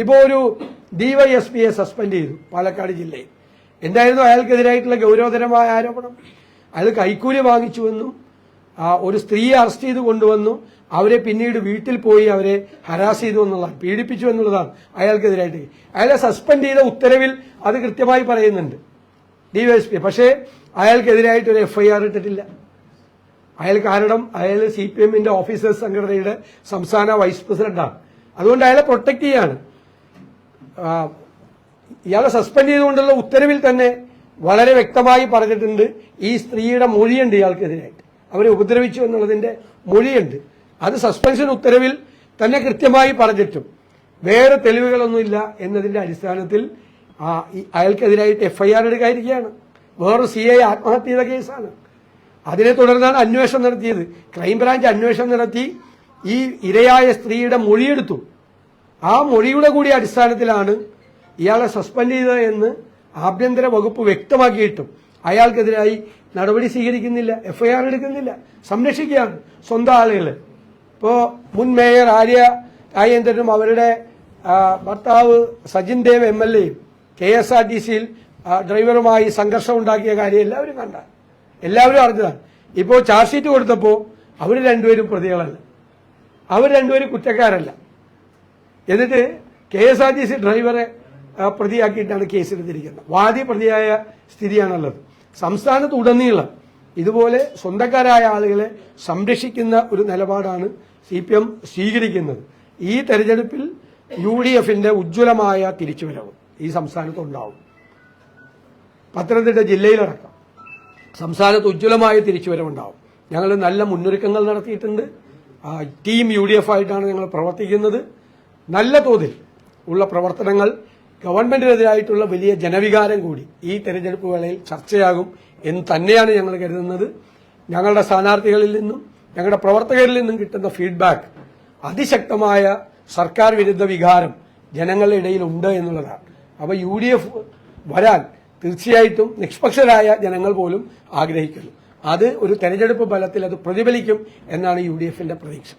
ഇപ്പോൾ ഒരു ഡിവൈഎസ്പിയെ സസ്പെൻഡ് ചെയ്തു പാലക്കാട് ജില്ലയിൽ. എന്തായിരുന്നു അയാൾക്കെതിരായിട്ടുള്ള ഗൗരവതരമായ ആരോപണം? അയാൾ കൈക്കൂലി വാങ്ങിച്ചുവെന്നും ഒരു സ്ത്രീയെ അറസ്റ്റ് ചെയ്ത് കൊണ്ടുവന്നു. അവരെ പിന്നീട് വീട്ടിൽ പോയി അവരെ ഹരാസ് ചെയ്തു എന്നുള്ളതാണ് പീഡിപ്പിച്ചു എന്നുള്ളതാണ് അയാൾക്കെതിരായിട്ട്. അയാളെ സസ്പെൻഡ് ചെയ്ത ഉത്തരവിൽ അത് കൃത്യമായി പറയുന്നുണ്ട് ഡിവൈഎസ്പി പക്ഷേ അയാൾക്കെതിരായിട്ട് ഒരു എഫ്ഐആർ ഇട്ടിട്ടില്ല. അയാൾ കാരണം അയാൾ സി പി എമ്മിന്റെ ഓഫീസേഴ്സ് സംഘടനയുടെ സംസ്ഥാന വൈസ് പ്രസിഡന്റാണ് അതുകൊണ്ട് അയാളെ പ്രൊട്ടക്ട് ചെയ്യാണ്. ഇയാളെ സസ്പെൻഡ് ചെയ്തുകൊണ്ടുള്ള ഉത്തരവിൽ തന്നെ വളരെ വ്യക്തമായി പറഞ്ഞിട്ടുണ്ട് ഈ സ്ത്രീയുടെ മൊഴിയുണ്ട് ഇയാൾക്കെതിരായിട്ട്. അവരെ ഉപദ്രവിച്ചു എന്നുള്ളതിന്റെ മൊഴിയുണ്ട്. അത് സസ്പെൻഷൻ ഉത്തരവിൽ തന്നെ കൃത്യമായി പറഞ്ഞിട്ടും. വേറെ തെളിവുകളൊന്നുമില്ല എന്നതിന്റെ അടിസ്ഥാനത്തിൽ അയാൾക്കെതിരായിട്ട് എഫ്ഐആർ എടുക്കാതിരിക്കുകയാണ് വേറൊരു സി ഐ ആത്മഹത്യ ചെയ്ത കേസാണ്. അതിനെ തുടർന്നാണ് അന്വേഷണം നടത്തിയത്. ക്രൈംബ്രാഞ്ച് അന്വേഷണം നടത്തി ഈ ഇരയായ സ്ത്രീയുടെ മൊഴിയെടുത്തു. ആ മൊഴിയുടെ കൂടി അടിസ്ഥാനത്തിലാണ് ഇയാളെ സസ്പെൻഡ് ചെയ്തത് എന്ന് ആഭ്യന്തര വകുപ്പ് വ്യക്തമാക്കിയിട്ടും അയാൾക്കെതിരായി നടപടി സ്വീകരിക്കുന്നില്ല എഫ്ഐആർ എടുക്കുന്നില്ല സംരക്ഷിക്കുകയാണ് സ്വന്തം ആളുകൾ. ഇപ്പോ മുൻ മേയർ ആര്യ രാജേന്ദ്രനും അവരുടെ ഭർത്താവ് സജിൻ ദേവ് എം എൽ എയും കെ എസ് ആർ ടി സിയിൽ ഡ്രൈവറുമായി സംഘർഷം ഉണ്ടാക്കിയ കാര്യം എല്ലാവരും കണ്ട. എല്ലാവരും അറിഞ്ഞതാണ്. ഇപ്പോൾ ചാർജ് ഷീറ്റ് കൊടുത്തപ്പോൾ അവർ രണ്ടുപേരും പ്രതികളല്ല. അവർ രണ്ടുപേരും കുറ്റക്കാരല്ല. എന്നിട്ട് K S R T C ഡ്രൈവറെ പ്രതിയാക്കിയിട്ടാണ് കേസെടുത്തിരിക്കുന്നത്. വാദി പ്രതിയായ സ്ഥിതിയാണുള്ളത്. സംസ്ഥാനത്ത് ഉടനീളം ഇതുപോലെ സ്വന്തക്കാരായ ആളുകളെ സംരക്ഷിക്കുന്ന ഒരു നിലപാടാണ് സി പി എം സ്വീകരിക്കുന്നത്. ഈ തെരഞ്ഞെടുപ്പിൽ യു ഡി എഫിന്റെ ഉജ്ജ്വലമായ തിരിച്ചുവരവ് ഈ സംസ്ഥാനത്ത് ഉണ്ടാവും പത്തനംതിട്ട ജില്ലയിലടക്കം സംസ്ഥാനത്ത് ഉജ്ജ്വലമായ തിരിച്ചുവരവുണ്ടാവും. ഞങ്ങൾ നല്ല മുന്നൊരുക്കങ്ങൾ നടത്തിയിട്ടുണ്ട്. ടീം യു ഡി എഫ് ആയിട്ടാണ് ഞങ്ങൾ പ്രവർത്തിക്കുന്നത്. നല്ല തോതിൽ ഉള്ള പ്രവർത്തനങ്ങൾ ഗവൺമെന്റിനെതിരായിട്ടുള്ള വലിയ ജനവികാരം കൂടി ഈ തെരഞ്ഞെടുപ്പ് വേളയിൽ ചർച്ചയാകും എന്ന് തന്നെയാണ് ഞങ്ങൾ കരുതുന്നത്. ഞങ്ങളുടെ സ്ഥാനാർത്ഥികളിൽ നിന്നും ഞങ്ങളുടെ പ്രവർത്തകരിൽ നിന്നും കിട്ടുന്ന ഫീഡ്ബാക്ക് അതിശക്തമായ സർക്കാർ വിരുദ്ധ വികാരം ജനങ്ങളുടെ ഇടയിൽ ഉണ്ട് എന്നുള്ളതാണ്. അപ്പോൾ യു ഡി എഫ് വരാൻ തീർച്ചയായിട്ടും നിഷ്പക്ഷരായ ജനങ്ങൾ പോലും ആഗ്രഹിക്കുന്നു. അത് ഒരു തെരഞ്ഞെടുപ്പ് ഫലത്തിൽ അത് പ്രതിഫലിക്കും എന്നാണ് യു ഡി എഫിന്റെ പ്രതീക്ഷ.